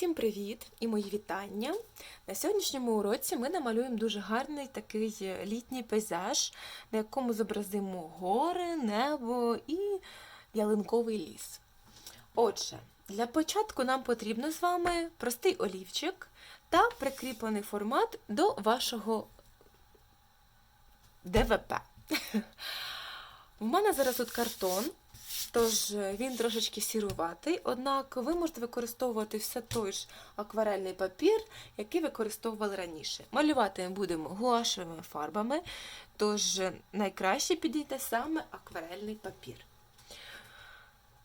Всім привіт і мої вітання. На сьогоднішньому уроці ми намалюємо дуже гарний такий літній пейзаж, на якому зобразимо гори, небо і ялинковий ліс. Отже, для початку нам потрібно з вами простий олівчик та прикріплений формат до вашого ДВП. У мене зараз тут картон, тож він трошечки сіруватий, однак ви можете використовувати все той ж акварельний папір, який використовували раніше. Малювати ми будемо гуашевими фарбами, тож найкраще підійде саме акварельний папір.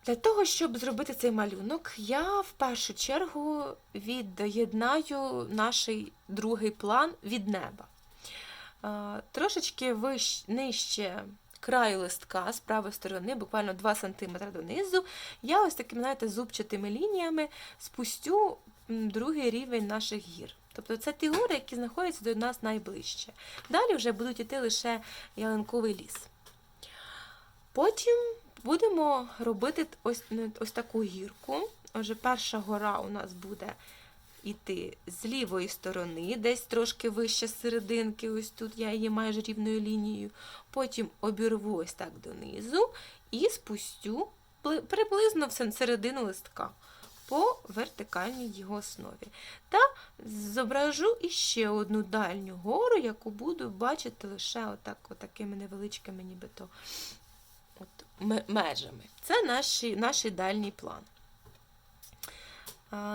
Для того, щоб зробити цей малюнок, я в першу чергу від'єднаю наш другий план від неба. Е, Трошечки вищ, нижче краю листка з правої сторони, буквально 2 см донизу, я ось такими, знаєте, зубчатими лініями спустю другий рівень наших гір. Тобто це ті гори, які знаходяться до нас найближче. Далі вже будуть йти лише ялинковий ліс. Потім будемо робити ось, ось таку гірку. Отже, перша гора у нас буде йти з лівої сторони, десь трошки вище серединки, ось тут я її майже рівною лінією. Потім обірву ось так донизу і спустю приблизно в середину листка по вертикальній його основі. Та зображу іще одну дальню гору, яку буду бачити лише отак, отакими невеличкими нібито от, межами. Це наш, наш дальній план.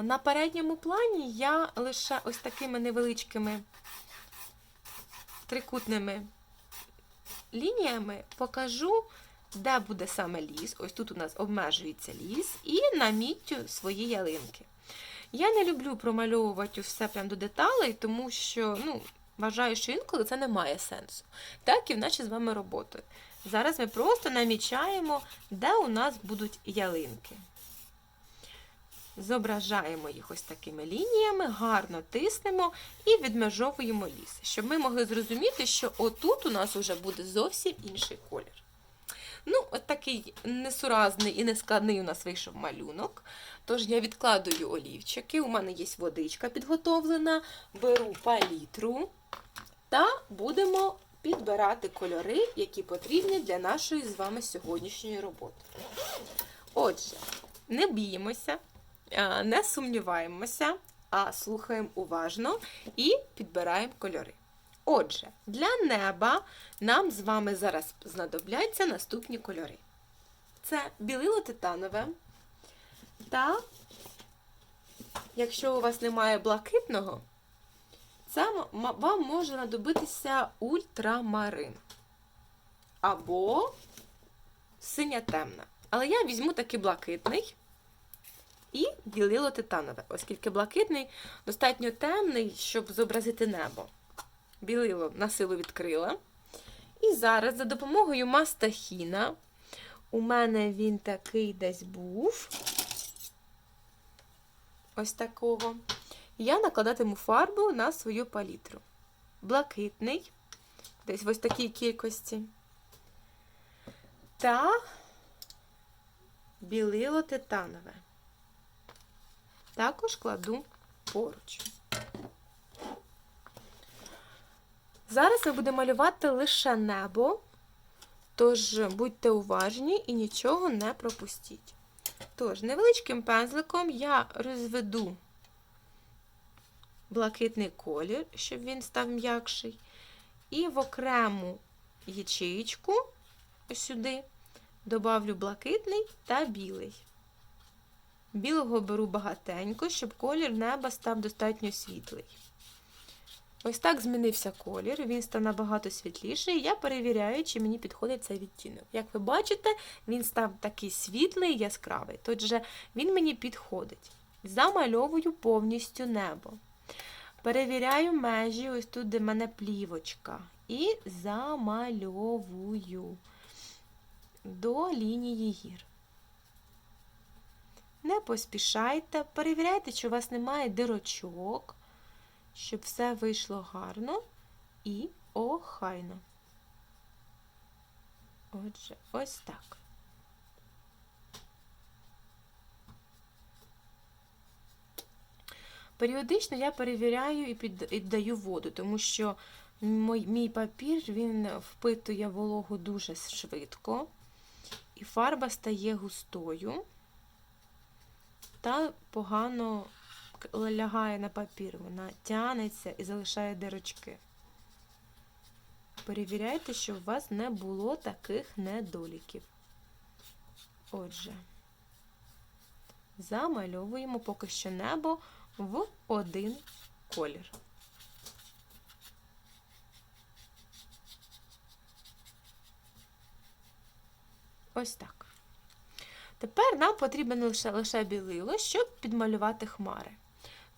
На передньому плані я лише ось такими невеличкими трикутними лініями покажу, де буде саме ліс. Ось тут у нас обмежується ліс, і наміттю свої ялинки. Я не люблю промальовувати все прям до деталей, тому що ну, вважаю, що інколи це не має сенсу. Так і в нашій з вами роботи. Зараз ми просто намічаємо, де у нас будуть ялинки. Зображаємо їх ось такими лініями, гарно тиснемо і відмежовуємо ліс, щоб ми могли зрозуміти, що отут у нас вже буде зовсім інший колір. Ну, от такий несуразний і нескладний у нас вийшов малюнок. Тож я відкладую олівчики, у мене є водичка підготовлена, беру палітру та будемо підбирати кольори, які потрібні для нашої з вами сьогоднішньої роботи. Отже, не біємося, не сумніваємося, а слухаємо уважно і підбираємо кольори. Отже, для неба нам з вами зараз знадобляться наступні кольори. Це білило титанове. Та, якщо у вас немає блакитного, це вам може знадобитися ультрамарин. Або синя темна. Але я візьму такий блакитний і білило титанове, оскільки блакитний достатньо темний, щоб зобразити небо. Білило на силу відкрила. І зараз за допомогою мастахіна, у мене він такий десь був. Ось такого. Я накладатиму фарбу на свою палітру. Блакитний, десь в ось такій кількості. Та білило титанове. Також кладу поруч. Зараз ми будемо малювати лише небо, тож будьте уважні і нічого не пропустіть. Тож, невеличким пензликом я розведу блакитний колір, щоб він став м'якший, і в окрему ячеїчку сюди добавлю блакитний та білий. Білого беру багатенько, щоб колір неба став достатньо світлий. Ось так змінився колір, він став набагато світліший. Я перевіряю, чи мені підходить цей відтінок. Як ви бачите, він став такий світлий, яскравий. Отже, він мені підходить. Замальовую повністю небо. Перевіряю межі, ось тут, де в мене плівочка. І замальовую до лінії гір. Не поспішайте, перевіряйте, чи у вас немає дирочок, щоб все вийшло гарно і охайно. Отже, ось так. Періодично я перевіряю і піддаю воду, тому що мій, папір він впитує вологу дуже швидко, і фарба стає густою та погано лягає на папір. Вона тянеться і залишає дирочки. Перевіряйте, щоб у вас не було таких недоліків. Отже, замальовуємо поки що небо в один колір. Ось так. Тепер нам потрібно лише, лише білило, щоб підмалювати хмари.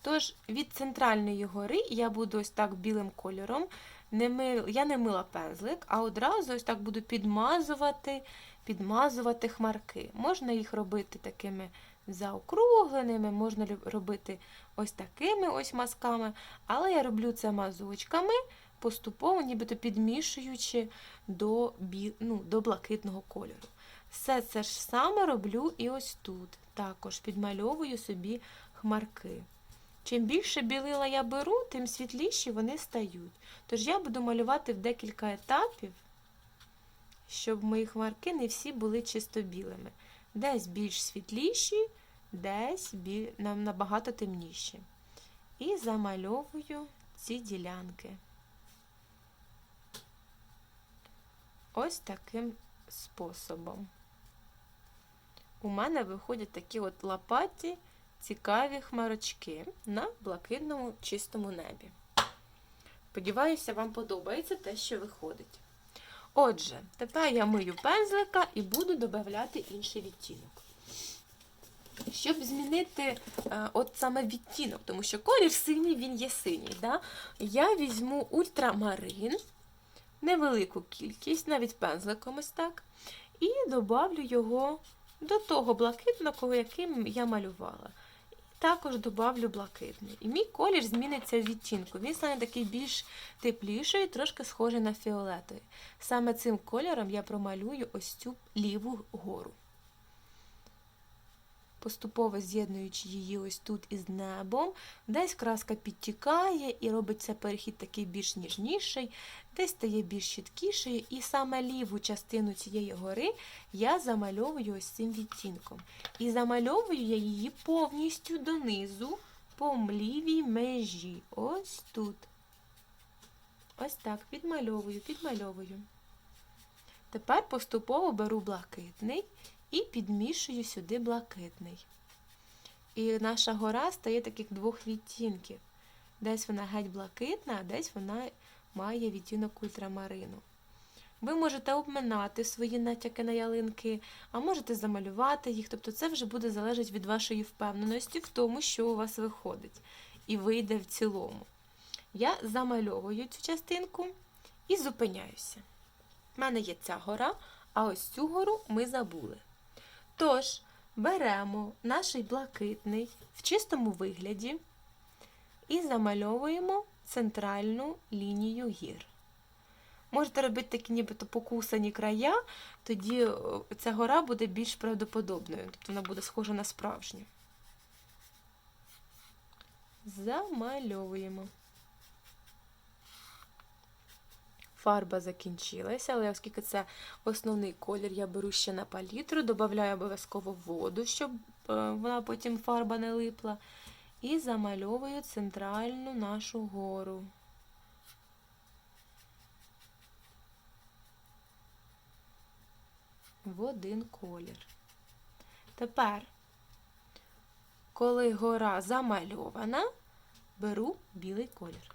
Тож, від центральної гори я буду ось так білим кольором. Не мил, Я не мила пензлик, а одразу ось так буду підмазувати, підмазувати хмарки. Можна їх робити такими заокругленими, можна робити ось такими ось мазками, але я роблю це мазочками, поступово, нібито підмішуючи до, ну, до блакитного кольору. Все це ж саме роблю і ось тут. Також підмальовую собі хмарки. Чим більше білила я беру, тим світліші вони стають. Тож я буду малювати в декілька етапів, щоб мої хмарки не всі були чисто білими. Десь більш світліші, десь набагато темніші. І замальовую ці ділянки. Ось таким способом. У мене виходять такі от лопаті цікаві хмарочки на блакитному чистому небі. Сподіваюся, вам подобається те, що виходить. Отже, тепер я мию пензлика і буду додати інший відтінок. Щоб змінити е, от саме відтінок, тому що колір синій, він є синій. Да? Я візьму ультрамарин, невелику кількість, навіть пензликом ось так, і добавлю його до того блакитного, яким я малювала. Також добавлю блакитний. І мій колір зміниться в відтінку. Він стане такий більш тепліший, трошки схожий на фіолетовий. Саме цим кольором я промалюю ось цю ліву гору поступово з'єднуючи її ось тут із небом, десь краска підтікає і робиться перехід такий більш ніжніший, десь стає більш чіткіший, і саме ліву частину цієї гори я замальовую ось цим відтінком. І замальовую я її повністю донизу по лівій межі. Ось тут. Ось так, підмальовую, підмальовую. Тепер поступово беру блакитний і підмішую сюди блакитний. І наша гора стає таких двох відтінків. Десь вона геть блакитна, а десь вона має відтінок ультрамарину. Ви можете обминати свої натяки на ялинки, а можете замалювати їх, тобто це вже буде залежати від вашої впевненості в тому, що у вас виходить, і вийде в цілому. Я замальовую цю частинку і зупиняюся. У мене є ця гора, а ось цю гору ми забули. Тож, беремо наш блакитний в чистому вигляді і замальовуємо центральну лінію гір. Можете робити такі нібито покусані края, тоді ця гора буде більш правдоподобною, тобто вона буде схожа на справжню. Замальовуємо. Фарба закінчилася, але оскільки це основний колір, я беру ще на палітру, додаю обов'язково воду, щоб е, вона потім фарба не липла. І замальовую центральну нашу гору. В один колір. Тепер, коли гора замальована, беру білий колір.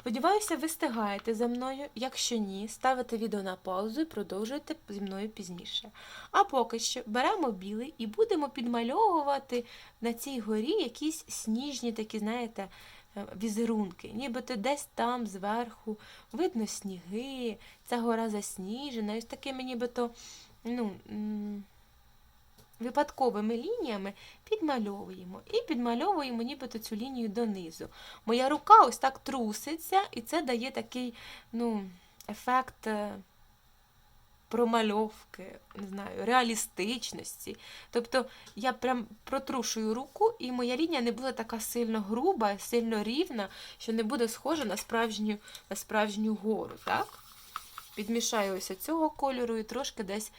Сподіваюся, ви стигаєте за мною. Якщо ні, ставите відео на паузу і продовжуєте зі мною пізніше. А поки що беремо білий і будемо підмальовувати на цій горі якісь сніжні такі, знаєте, е, візерунки. Нібито десь там зверху видно сніги, ця гора засніжена, ось такими нібито, ну випадковими лініями підмальовуємо. І підмальовуємо нібито цю лінію донизу. Моя рука ось так труситься, і це дає такий ну, ефект е, промальовки, не знаю, реалістичності. Тобто я прям протрушую руку, і моя лінія не буде така сильно груба, сильно рівна, що не буде схожа на справжню, на справжню гору. Так? Підмішаю ось цього кольору і трошки десь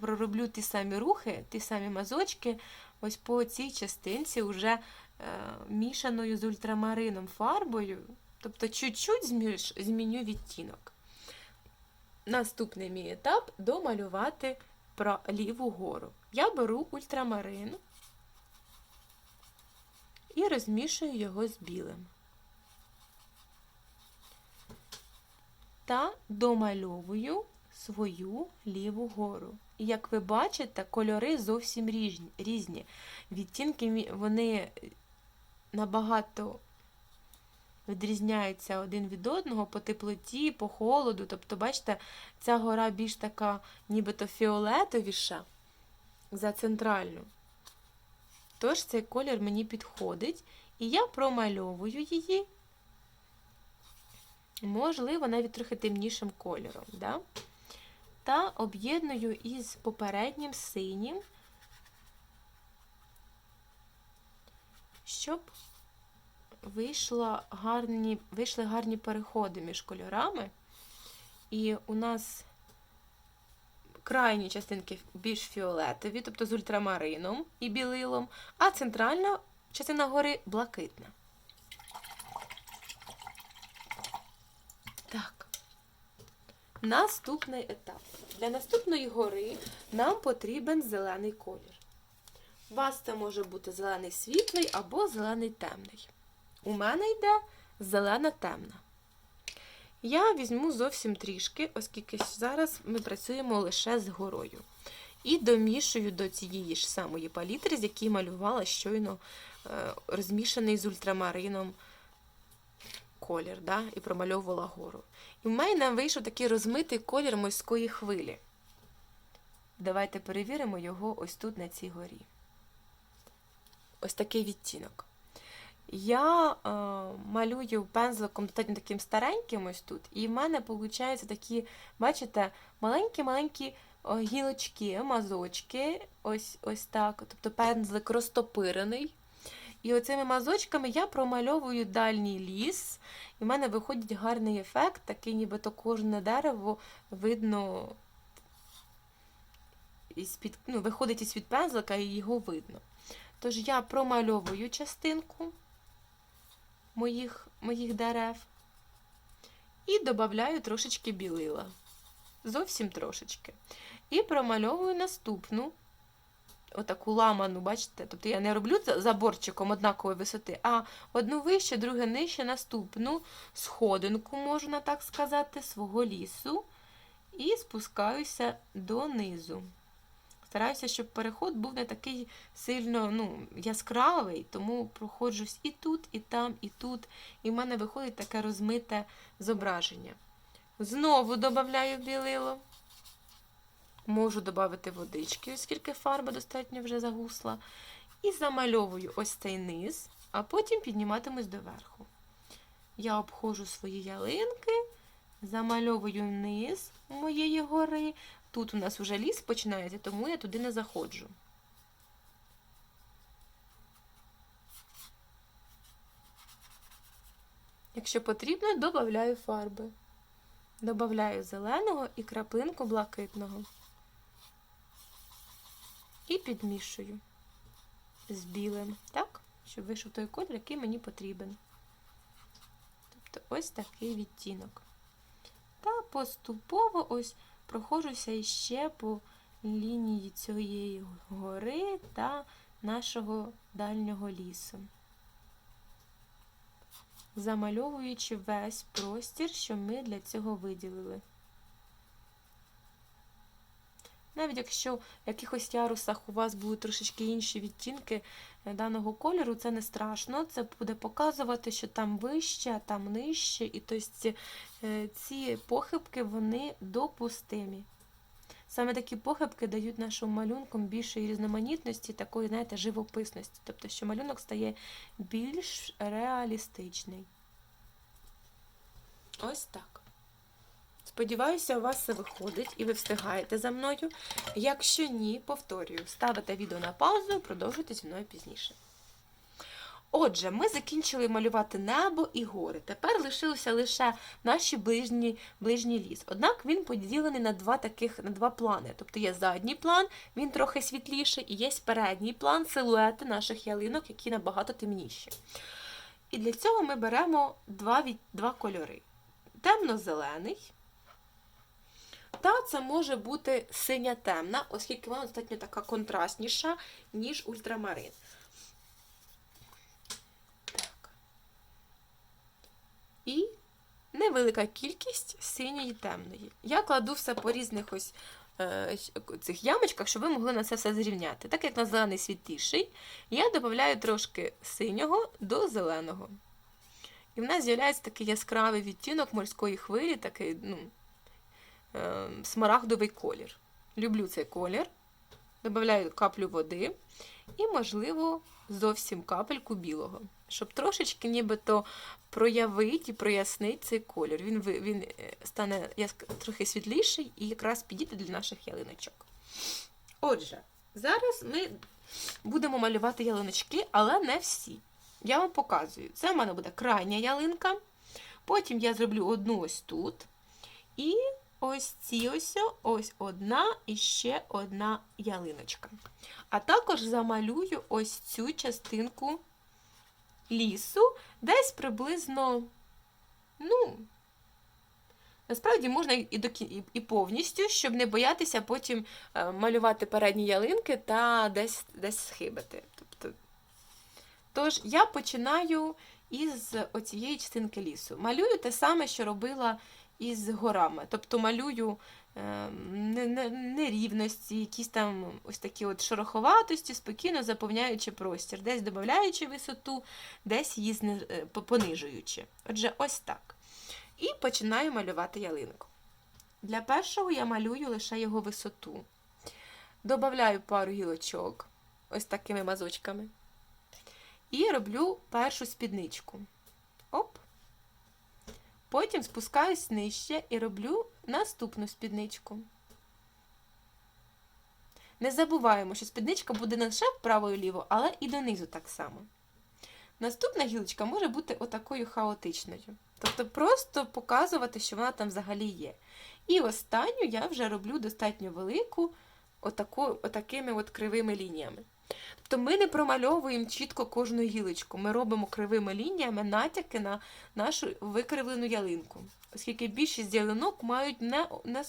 пророблю ті самі рухи, ті самі мазочки, ось по цій частинці вже е, мішаною з ультрамарином фарбою. Тобто чуть-чуть зміню відтінок. Наступний мій етап домалювати ліву гору. Я беру ультрамарин і розмішую його з білим. Та домальовую свою ліву гору. І як ви бачите, кольори зовсім різні. Відтінки вони набагато відрізняються один від одного по теплоті, по холоду. Тобто, бачите, ця гора більш така, нібито фіолетовіша за центральну. Тож цей колір мені підходить, і я промальовую її, можливо, навіть трохи темнішим кольором. Да? Та об'єдную із попереднім синім, щоб вийшло гарні, вийшли гарні переходи між кольорами. І у нас крайні частинки більш фіолетові, тобто з ультрамарином і білилом, а центральна частина гори блакитна. Так. Наступний етап. Для наступної гори нам потрібен зелений колір. У вас це може бути зелений світлий або зелений темний. У мене йде зелена темна. Я візьму зовсім трішки, оскільки зараз ми працюємо лише з горою. І домішую до цієї ж самої палітри, з якої малювала щойно е, розмішаний з ультрамарином колір, да? і промальовувала гору. І в мене вийшов такий розмитий колір морської хвилі. Давайте перевіримо його ось тут, на цій горі. Ось такий відтінок. Я е, малюю пензликом достатньо таким стареньким ось тут, і в мене виходять такі, бачите, маленькі-маленькі гілочки, мазочки, ось ось так. Тобто пензлик розтопирений. І оцими мазочками я промальовую дальній ліс, і в мене виходить гарний ефект, такий нібито кожне дерево видно, із-під, ну, виходить із-під пензлика і його видно. Тож я промальовую частинку моїх, моїх дерев і додаю трошечки білила. Зовсім трошечки. І промальовую наступну, отаку ламану, бачите? Тобто я не роблю за- заборчиком однакової висоти, а одну вище, другу нижче, наступну сходинку, можна так сказати, свого лісу. І спускаюся донизу. Стараюся, щоб переход був не такий сильно ну, яскравий, тому проходжусь і тут, і там, і тут. І в мене виходить таке розмите зображення. Знову додаю білило. Можу додати водички, оскільки фарба достатньо вже загусла. І замальовую ось цей низ, а потім підніматимусь доверху. Я обходжу свої ялинки, замальовую низ моєї гори. Тут у нас вже ліс починається, тому я туди не заходжу. Якщо потрібно, додаю фарби. Добавляю зеленого і краплинку блакитного. І підмішую з білим, так? Щоб вийшов той колір, який мені потрібен. Тобто ось такий відтінок. Та поступово ось проходжуся іще по лінії цієї гори та нашого дальнього лісу, замальовуючи весь простір, що ми для цього виділили. Навіть якщо в якихось ярусах у вас будуть трошечки інші відтінки е, даного кольору, це не страшно. Це буде показувати, що там вище, а там нижче, і тобто ці, похибки вони допустимі. Саме такі похибки дають нашим малюнкам більшої різноманітності, такої, знаєте, живописності. Тобто, що малюнок стає більш реалістичний. Ось так. Сподіваюся, у вас все виходить і ви встигаєте за мною. Якщо ні, повторюю, ставите відео на паузу, продовжуйте зі мною пізніше. Отже, ми закінчили малювати небо і гори. Тепер лишилося лише наші ближні, ближній ліс. Однак він поділений на два таких на два плани. Тобто є задній план, він трохи світліший, і є передній план, силуети наших ялинок, які набагато темніші. І для цього ми беремо два, два кольори: темно-зелений. Та це може бути синя темна, оскільки вона достатньо така контрастніша, ніж ультрамарин. Так. І невелика кількість синьої темної. Я кладу все по різних ось е, цих ямочках, щоб ви могли на це все зрівняти. Так як на зелений світліший, я додаю трошки синього до зеленого. І в нас з'являється такий яскравий відтінок морської хвилі, такий ну, смарагдовий колір. Люблю цей колір. Додаю каплю води і, можливо, зовсім капельку білого, щоб трошечки нібито проявити і прояснити цей колір. Він, він е, стане трохи світліший і якраз підійде для наших ялиночок. Отже, зараз ми будемо малювати ялиночки, але не всі. Я вам показую. Це в мене буде крайня ялинка. Потім я зроблю одну ось тут. І ось ці ось, ось одна і ще одна ялиночка. А також замалюю ось цю частинку лісу, десь приблизно, ну, насправді можна і, до, і, повністю, щоб не боятися потім е, малювати передні ялинки та десь, десь схибити. Тобто, тож, я починаю із оцієї частинки лісу. Малюю те саме, що робила із горами. Тобто малюю е, не- нерівності, якісь там ось такі от шороховатості, спокійно заповняючи простір, десь додаючи висоту, десь її е, понижуючи. Отже, ось так. І починаю малювати ялинку. Для першого я малюю лише його висоту. Добавляю пару гілочок, ось такими мазочками. І роблю першу спідничку. Оп. Потім спускаюсь нижче і роблю наступну спідничку. Не забуваємо, що спідничка буде не лише вправо і ліво, але і донизу так само. Наступна гілочка може бути отакою хаотичною. Тобто просто показувати, що вона там взагалі є. І останню я вже роблю достатньо велику, отаку, отакими от кривими лініями. Тобто ми не промальовуємо чітко кожну гілочку, ми робимо кривими лініями натяки на нашу викривлену ялинку, оскільки більшість ялинок мають не, не,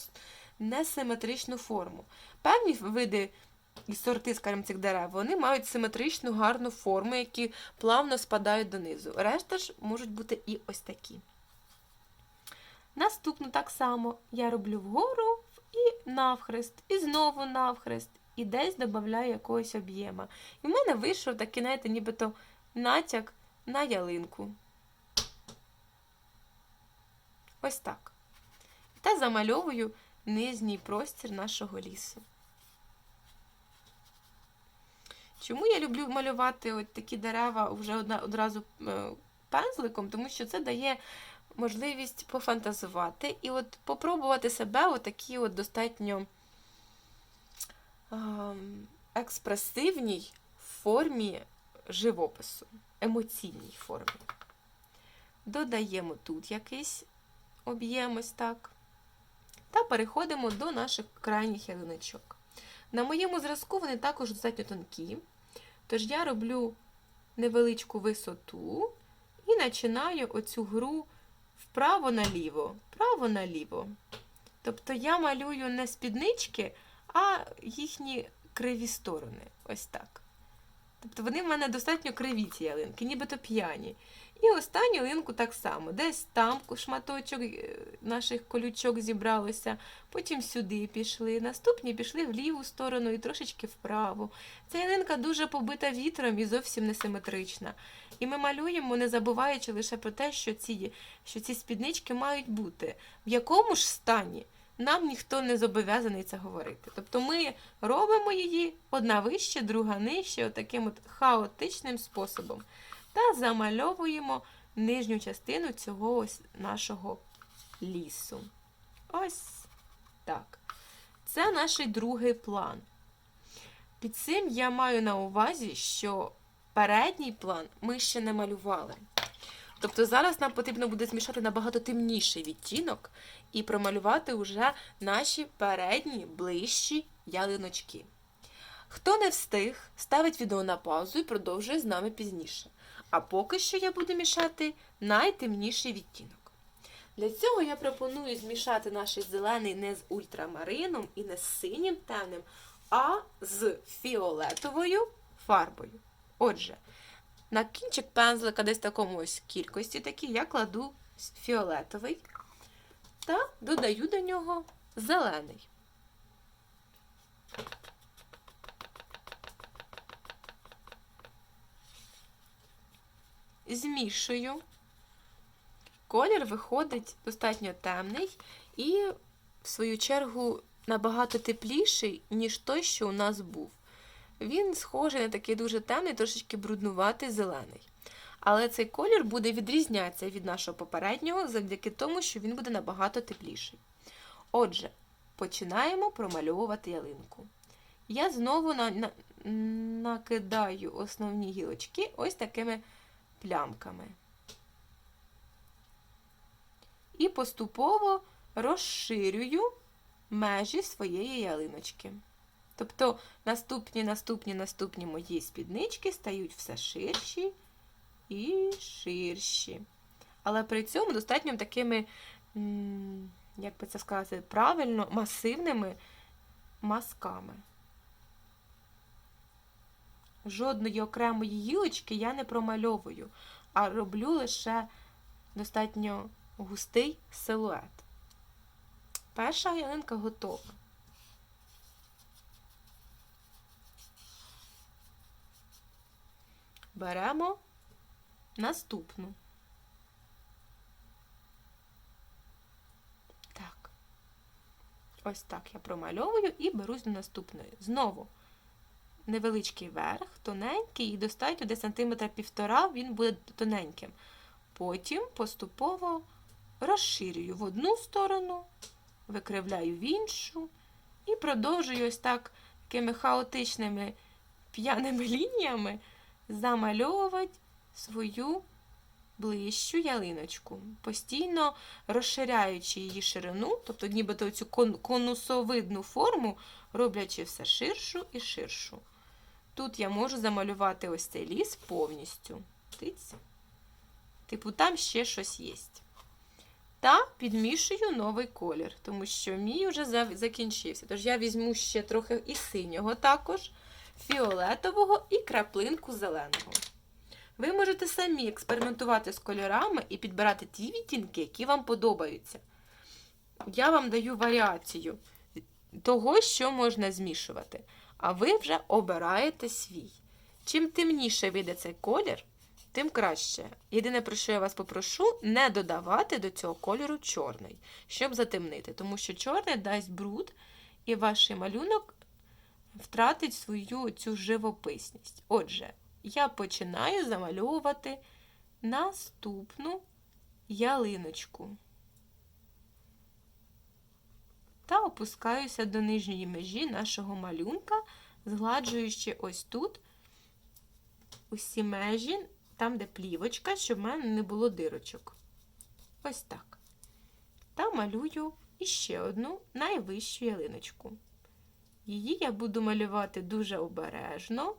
несиметричну форму. Певні види і сорти, скажімо, цих дерев, вони мають симетричну гарну форму, які плавно спадають донизу. Решта ж можуть бути і ось такі. Наступну так само я роблю вгору і навхрест, і знову навхрест, і десь додаю якогось об'єма. І в мене вийшов такий, знаєте, нібито натяк на ялинку. Ось так. Та замальовую нижній простір нашого лісу. Чому я люблю малювати от такі дерева вже одразу е, пензликом? Тому що це дає можливість пофантазувати і от попробувати себе у такій от достатньо експресивній формі живопису, емоційній формі. Додаємо тут якийсь об'єм ось так. Та переходимо до наших крайніх ялиночок. На моєму зразку вони також достатньо тонкі, тож я роблю невеличку висоту і починаю оцю гру вправо-наліво, вправо-наліво. Тобто я малюю не спіднички, а їхні криві сторони. Ось так. Тобто вони в мене достатньо криві ці ялинки, нібито п'яні. І останню ялинку так само. Десь там шматочок е, наших колючок зібралося, потім сюди пішли, наступні пішли в ліву сторону і трошечки вправо. Ця ялинка дуже побита вітром і зовсім несиметрична. І ми малюємо, не забуваючи лише про те, що ці, що ці спіднички мають бути. В якому ж стані? Нам ніхто не зобов'язаний це говорити. Тобто ми робимо її одна вище, друга нижче, отаким от хаотичним способом. Та замальовуємо нижню частину цього ось нашого лісу. Ось так. Це наш другий план. Під цим я маю на увазі, що передній план ми ще не малювали. Тобто зараз нам потрібно буде змішати набагато темніший відтінок і промалювати вже наші передні ближчі ялиночки. Хто не встиг, ставить відео на паузу і продовжує з нами пізніше. А поки що я буду мішати найтемніший відтінок. Для цього я пропоную змішати наш зелений не з ультрамарином і не з синім темним, а з фіолетовою фарбою. Отже, на кінчик пензлика десь такому ось кількості такі я кладу фіолетовий та додаю до нього зелений. Змішую. Колір виходить достатньо темний і, в свою чергу, набагато тепліший, ніж той, що у нас був. Він схожий на такий дуже темний, трошечки бруднуватий зелений. Але цей колір буде відрізнятися від нашого попереднього завдяки тому, що він буде набагато тепліший. Отже, починаємо промальовувати ялинку. Я знову на, на, накидаю основні гілочки ось такими плямками. І поступово розширюю межі своєї ялиночки. Тобто наступні, наступні, наступні мої спіднички стають все ширші і ширші. Але при цьому достатньо такими, як би це сказати, правильно, масивними мазками. Жодної окремої гілочки я не промальовую, а роблю лише достатньо густий силует. Перша ялинка готова. Беремо наступну. Так. Ось так я промальовую і берусь до наступної. Знову невеличкий верх, тоненький, і достатньо десь сантиметра півтора він буде тоненьким. Потім поступово розширюю в одну сторону, викривляю в іншу і продовжую ось так такими хаотичними п'яними лініями замальовувати свою ближчу ялиночку, постійно розширяючи її ширину, тобто нібито цю конусовидну форму, роблячи все ширшу і ширшу. Тут я можу замалювати ось цей ліс повністю. Типу, там ще щось є. Та підмішую новий колір, тому що мій вже закінчився. Тож я візьму ще трохи і синього також, фіолетового і краплинку зеленого. Ви можете самі експериментувати з кольорами і підбирати ті відтінки, які вам подобаються. Я вам даю варіацію того, що можна змішувати. А ви вже обираєте свій. Чим темніше вийде цей колір, тим краще. Єдине, про що я вас попрошу, не додавати до цього кольору чорний, щоб затемнити, тому що чорний дасть бруд, і ваш малюнок втратить свою цю живописність. Отже, я починаю замальовувати наступну ялиночку. Та опускаюся до нижньої межі нашого малюнка, згладжуючи ось тут усі межі, там, де плівочка, щоб в мене не було дирочок. Ось так. Та малюю іще одну найвищу ялиночку. Її я буду малювати дуже обережно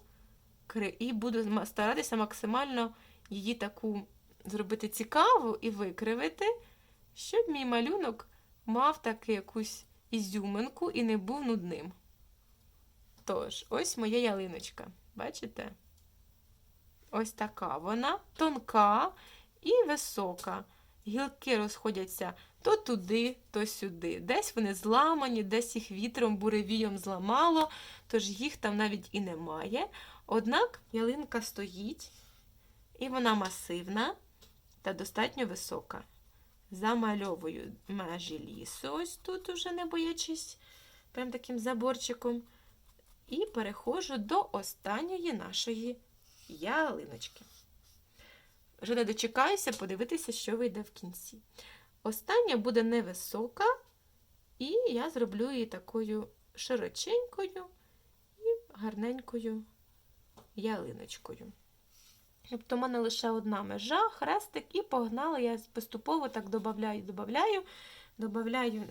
і буду старатися максимально її таку зробити цікаву і викривити, щоб мій малюнок мав таки якусь ізюминку і не був нудним. Тож, ось моя ялиночка. Бачите? Ось така вона тонка і висока. Гілки розходяться то туди, то сюди. Десь вони зламані, десь їх вітром, буревієм зламало, тож їх там навіть і немає. Однак ялинка стоїть, і вона масивна та достатньо висока. Замальовую межі лісу, ось тут, уже не боячись, прям таким заборчиком. І переходжу до останньої нашої ялиночки. Вже не дочекаюся подивитися, що вийде в кінці. Остання буде невисока І я зроблю її такою широченькою і гарненькою ялиночкою. Тобто в мене лише одна межа, хрестик, і погнала. Я поступово так додаю, додаю, додаю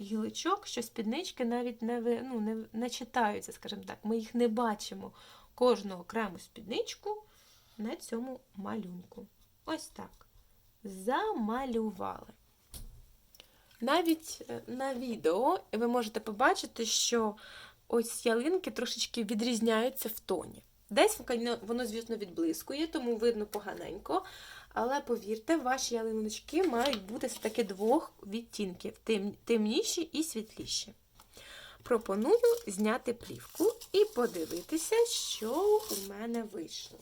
гілочок, що спіднички навіть не, ну, не, не читаються, скажімо так. Ми їх не бачимо кожну окрему спідничку на цьому малюнку. Ось так. Замалювали. Навіть е, на відео ви можете побачити, що ось ялинки трошечки відрізняються в тоні. Десь воно- звісно, відблискує, тому видно поганенько. Але повірте, ваші ялиночки мають бути все-таки двох відтінків: тем- темніші і світліші. Пропоную зняти плівку і подивитися, що у мене вийшло.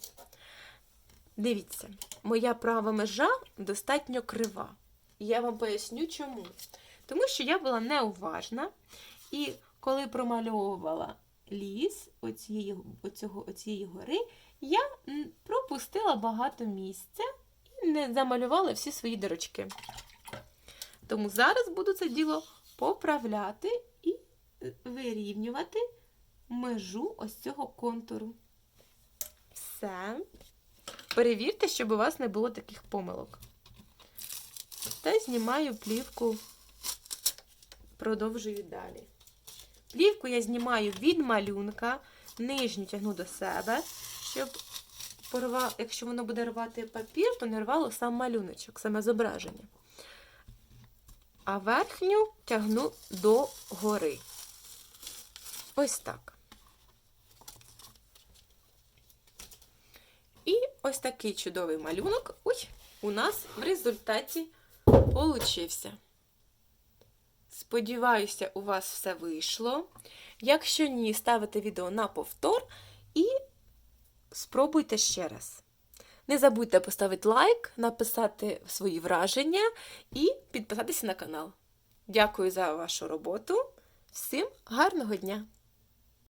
Дивіться, моя права межа достатньо крива. Я вам поясню чому. Тому що я була неуважна, і коли промальовувала ліс оцієї, оцього, оцієї гори, я пропустила багато місця і не замалювала всі свої дирочки. Тому зараз буду це діло поправляти і е, вирівнювати межу ось цього контуру. Все. Перевірте, щоб у вас не було таких помилок. Та знімаю плівку, продовжую далі. Плівку я знімаю від малюнка, нижню тягну до себе, щоб порва... якщо воно буде рвати папір, то не рвало сам малюночок, саме зображення. А верхню тягну до гори. Ось так. І ось такий чудовий малюнок ой, у нас в результаті получився. Сподіваюся, у вас все вийшло. Якщо ні, ставите відео на повтор і спробуйте ще раз. Не забудьте поставити лайк, написати свої враження і підписатися на канал. Дякую за вашу роботу. Всім гарного дня!